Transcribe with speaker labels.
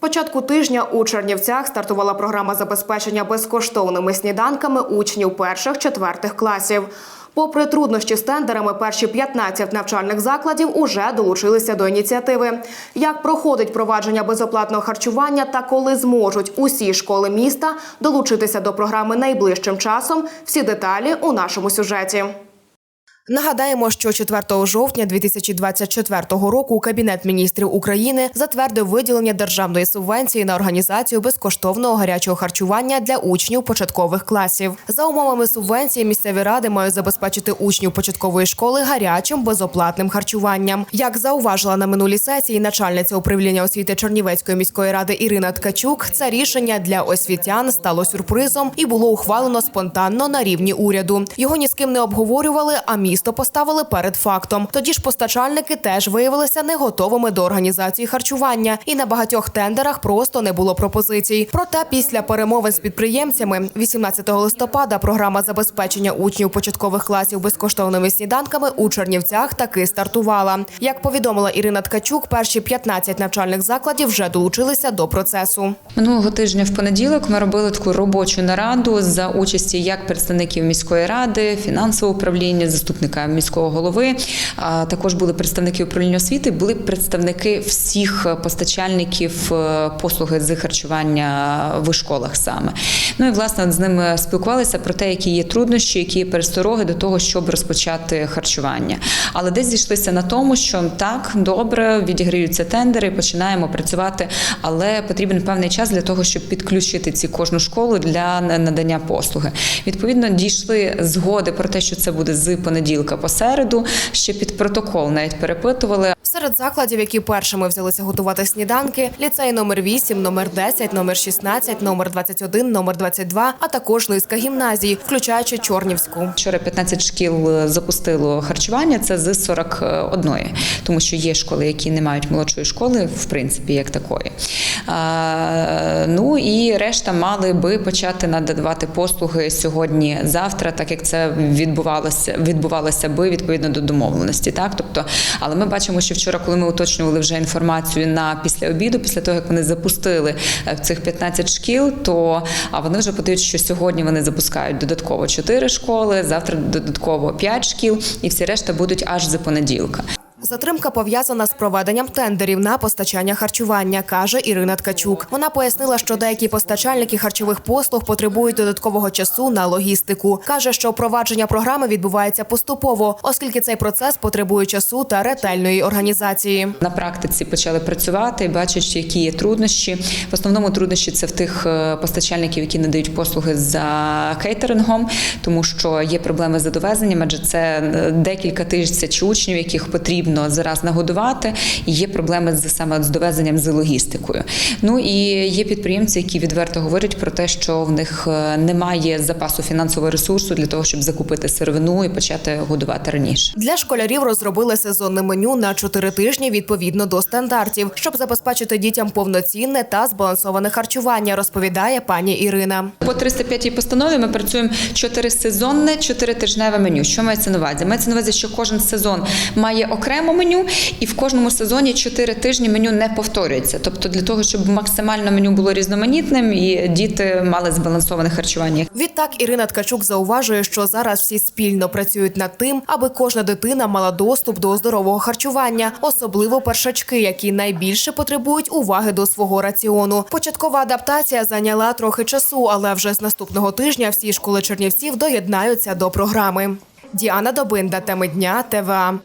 Speaker 1: початку тижня у Чернівцях стартувала програма забезпечення безкоштовними сніданками учнів перших-четвертих класів. Попри труднощі з тендерами, перші 15 навчальних закладів уже долучилися до ініціативи. Як проходить провадження безоплатного харчування та коли зможуть усі школи міста долучитися до програми найближчим часом, всі деталі у нашому сюжеті. Нагадаємо, що 4 жовтня 2024 року Кабінет міністрів України затвердив виділення державної субвенції на організацію безкоштовного гарячого харчування для учнів початкових класів. За умовами субвенції місцеві ради мають забезпечити учнів початкової школи гарячим безоплатним харчуванням. Як зауважила на минулій сесії начальниця управління освіти Чернівецької міської ради Ірина Ткачук, це рішення для освітян стало сюрпризом і було ухвалено спонтанно на рівні уряду. Його ні з ким не обговорювали, а місто поставили перед фактом. Тоді ж постачальники теж виявилися не готовими до організації харчування, і на багатьох тендерах просто не було пропозицій. Проте після перемовин з підприємцями 18 листопада програма забезпечення учнів початкових класів безкоштовними сніданками у Чернівцях таки стартувала. Як повідомила Ірина Ткачук, перші 15 навчальних закладів вже долучилися до процесу.
Speaker 2: Минулого тижня в понеділок ми робили таку робочу нараду за участі як представників міської ради, фінансового управління, заступника міського голови. Також були представники управління освіти, були представники всіх постачальників е, послуги з харчування в школах саме. Ну і власне з ними спілкувалися про те, які є труднощі, які є перестороги до того, щоб розпочати харчування. Але десь зійшлися на тому, що так добре відіграються тендери, починаємо працювати, але потрібен певний час для того, щоб підключити ці кожну школу для надання послуги. Відповідно, дійшли згоди про те, що це буде з понеділка по середу. Ще під протокол навіть перепитували.
Speaker 1: Серед закладів, які першими взялися готувати сніданки, ліцей номер 8, номер 10, номер 16, номер 21, номер 22, а також низка гімназій, включаючи Чорнівську.
Speaker 2: Вчора 15 шкіл е, запустило харчування. Це з 41, тому що є школи, які не мають молодшої школи, в принципі, як такої. Ну і решта мали би почати надавати послуги сьогодні, завтра, так як це відбувалося, відбувалося би відповідно до домовленості. Так, тобто, але ми бачимо, що вчора, коли ми уточнювали вже інформацію на після обіду, після того як вони запустили е, цих 15 шкіл, то вони вже подають, що сьогодні вони запускають додатково 4 школи, завтра додатково 5 шкіл, і всі решта будуть аж за понеділка.
Speaker 1: Затримка пов'язана з проведенням тендерів на постачання харчування, каже Ірина Ткачук. Вона пояснила, що деякі постачальники харчових послуг потребують додаткового часу на логістику. каже, що впровадження програми відбувається поступово, оскільки цей процес потребує часу та ретельної організації.
Speaker 2: На практиці почали працювати, бачать, які є труднощі. В основному труднощі це в тих е, постачальників, які надають послуги за кейтерингом, тому що є проблеми з довезенням, адже це е, декілька тисяч учнів, яких потрібно зараз нагодувати. І є проблеми з саме з довезенням з логістикою. Ну і є підприємці, які відверто говорять про те, що в них е, немає запасу фінансового ресурсу для того, щоб закупити сировину і почати годувати раніше.
Speaker 1: Для школярів розробили сезонне меню на чотири тижні відповідно до стандартів, щоб забезпечити дітям повноцінне та збалансоване харчування, розповідає пані Ірина.
Speaker 2: По 305 постанові ми працюємо чотирисезонне, чотиритижневе меню. Що мається на увазі? Мається на увазі, що кожен сезон має окремо меню, і в кожному сезоні чотири тижні меню не повторюється. Тобто для того, щоб максимально меню було різноманітним і діти мали збалансоване харчування.
Speaker 1: Відтак Ірина Ткачук зауважує, що зараз всі спільно працюють над тим, аби кожна дитина мала доступ до здорового харчування, особливо першачки, які найбільше потребують уваги до свого раціону. Початкова адаптація зайняла трохи часу, але вже з наступного тижня всі школи Чернівців доєднаються до програми. Діана Добинда, теми дня ТВА.